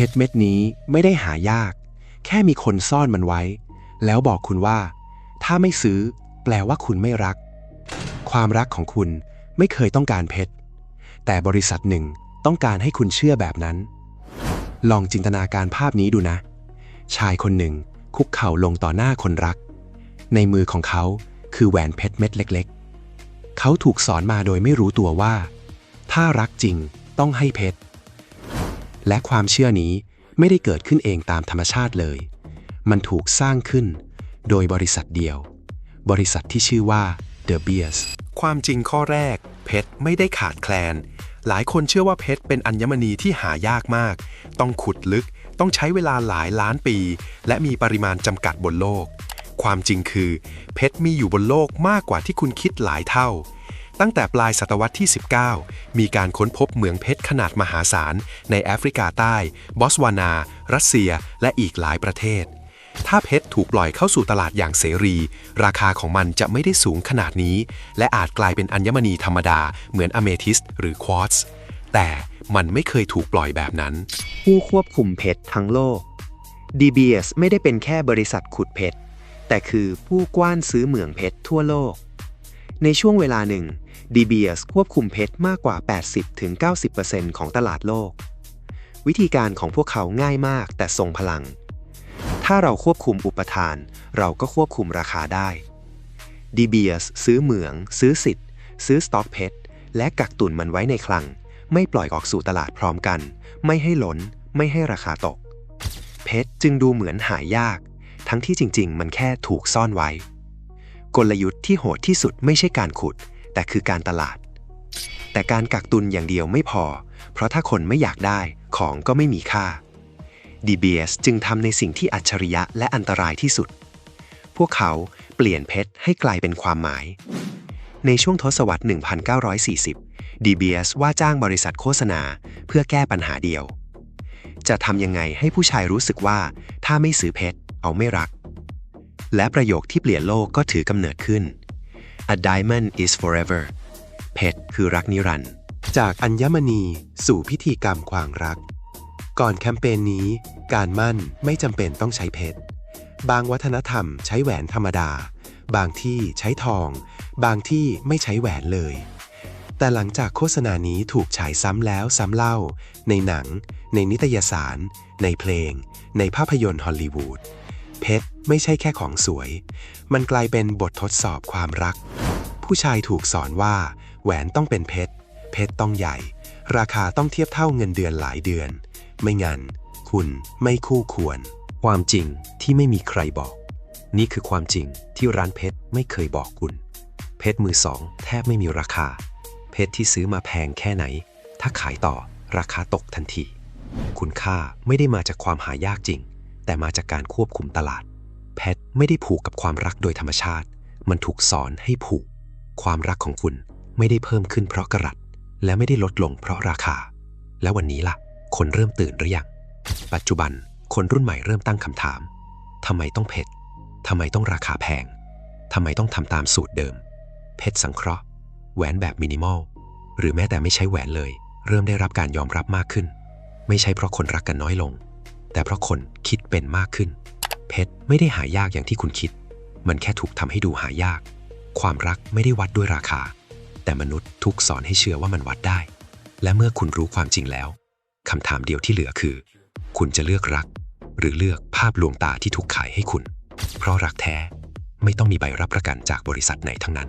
เพชรเม็ดนี้ไม่ได้หายาก แค่มีคนซ่อนมันไว้ แล้วบอกคุณว่า ถ้าไม่ซื้อ แปลว่าคุณไม่รัก ความรักของคุณไม่เคยต้องการเพชร แต่บริษัทหนึ่งต้องการให้คุณเชื่อแบบนั้น ลองจินตนาการภาพนี้ดูนะ ชายคนหนึ่งคุกเข่าลงต่อหน้าคนรัก ในมือของเขาคือแหวนเพชรเม็ดเล็ก ๆ เขาถูกสอนมาโดยไม่รู้ตัวว่า ถ้ารักจริงต้องให้เพชร และความเชื่อนี้ไม่ได้เกิดขึ้นเองตามธรรมชาติเลย มันถูกสร้างขึ้น โดยบริษัทเดียว บริษัทที่ชื่อว่า The Beers ความจริงข้อแรก เพชรไม่ได้ขาดแคลน หลายคนเชื่อว่าเพชรเป็นอัญมณีที่หายากมาก ต้องขุดลึก ต้องใช้เวลาหลายล้านปี และมีปริมาณจำกัดบนโลก ความจริงคือ เพชรมีอยู่บนโลกมากกว่าที่คุณคิดหลายเท่า ตั้งแต่ปลายศตวรรษที่ 19 มีการค้นพบเหมืองเพชรขนาดมหาศาล ในแอฟริกาใต้ บอสวานา รัสเซีย และอีกหลายประเทศ ถ้าเพชรถูกปล่อยเข้าสู่ตลาดอย่างเสรี ราคาของมันจะไม่ได้สูงขนาดนี้ และอาจกลายเป็นอัญมณีธรรมดา เหมือนอเมทิสหรือควอตซ์ แต่มันไม่เคยถูกปล่อยแบบนั้น ผู้ควบคุมเพชรทั้งโลก DBS ไม่ได้เป็นแค่บริษัทขุดเพชร แต่คือผู้กว้านซื้อเหมืองเพชรทั่วโลก ในช่วงเวลาหนึ่ง DBS ควบคุมเพชรมากกว่า 80-90%ของตลาดโลก วิธีการของพวกเขาง่ายมากแต่ทรงพลัง ถ้าเราควบคุมอุปทาน เราก็ควบคุมราคาได้ DBS ซื้อเหมือง ซื้อสิทธิ์ ซื้อสต็อกเพชรและกักตุนมันไว้ในคลัง ไม่ปล่อยออกสู่ตลาดพร้อมกัน ไม่ให้หล้นไม่ให้ราคาตก เพชรจึงดูเหมือนหายาก ทั้งที่จริง ๆ มันแค่ถูกซ่อนไว้ กลยุทธ์ที่โหดที่สุดไม่ใช่การขุด แต่คือการตลาด แต่การกักตุนอย่างเดียวไม่พอ เพราะถ้าคนไม่อยากได้ของก็ไม่มีค่า DBS จึงทำในสิ่งที่อัจฉริยะและอันตรายที่สุด พวกเขาเปลี่ยนเพชรให้กลายเป็นความหมาย ในช่วงทศวรรษ 1940 DBS ว่าจ้างบริษัทโฆษณาเพื่อแก้ปัญหาเดียว จะทำยังไงให้ผู้ชายรู้สึกว่า ถ้าไม่ซื้อเพชรเอาไม่รัก และประโยคที่เปลี่ยนโลกก็ถือกำเนิดขึ้น A diamond is forever เพชรคือรักนิรันดร์จากอัญมณีสู่พิธีกรรมความรัก ก่อนแคมเปญนี้ การมั่นไม่จำเป็นต้องใช้เพชร บางวัฒนธรรมใช้แหวนธรรมดา บางที่ใช้ทอง บางที่ไม่ใช้แหวนเลย แต่หลังจากโฆษณานี้ถูกฉายซ้ำแล้วซ้ำเล่า ในหนัง ในนิตยสาร ในเพลง ในภาพยนตร์ฮอลลีวูดเพชรไม่ใช่แค่ของสวย มันกลายเป็นบททดสอบความรัก ผู้ชายถูกสอนว่า แหวนต้องเป็นเพชร เพชรต้องใหญ่ ราคาต้องเทียบเท่าเงินเดือนหลายเดือน ไม่งั้นคุณไม่คู่ควร ความจริงที่ไม่มีใครบอก นี่คือความจริงที่ร้านเพชรไม่เคยบอกคุณ เพชรมือสองแทบไม่มีราคา เพชรที่ซื้อมาแพงแค่ไหน ถ้าขายต่อราคาตกทันที คุณค่าไม่ได้มาจากความหายากจริง แต่มาจากการควบคุมตลาด เพชรไม่ได้ผูกกับความรักโดยธรรมชาติ มันถูกสอนให้ผูก ความรักของคุณไม่ได้เพิ่มขึ้นเพราะกระรัตและไม่ได้ลดลงเพราะราคา แล้ววันนี้ล่ะ คนเริ่มตื่นหรือยัง ปัจจุบันคนรุ่นใหม่เริ่มตั้งคำถามทำไมต้องเพชรทำไมต้องราคาแพงทำไมต้องทำตามสูตรเดิม เพชรสังเคราะห์ แหวนแบบมินิมอล หรือแม้แต่ไม่ใช้แหวนเลย เริ่มได้รับการยอมรับมากขึ้น ไม่ใช่เพราะคนรักกันน้อยลง แต่เพราะคนคิดเป็นมากขึ้น เพชรไม่ได้หายากอย่างที่คุณคิด มันแค่ถูกทำให้ดูหายาก ความรักไม่ได้วัดด้วยราคา แต่มนุษย์ทุกสอนให้เชื่อว่ามันวัดได้ และเมื่อคุณรู้ความจริงแล้วคำถามเดียวที่เหลือคือ คุณจะเลือกรัก หรือเลือกภาพลวงตาที่ถูกขายให้คุณ เพราะรักแท้ไม่ต้องมีใบรับประกันจากบริษัทไหนทั้งนั้น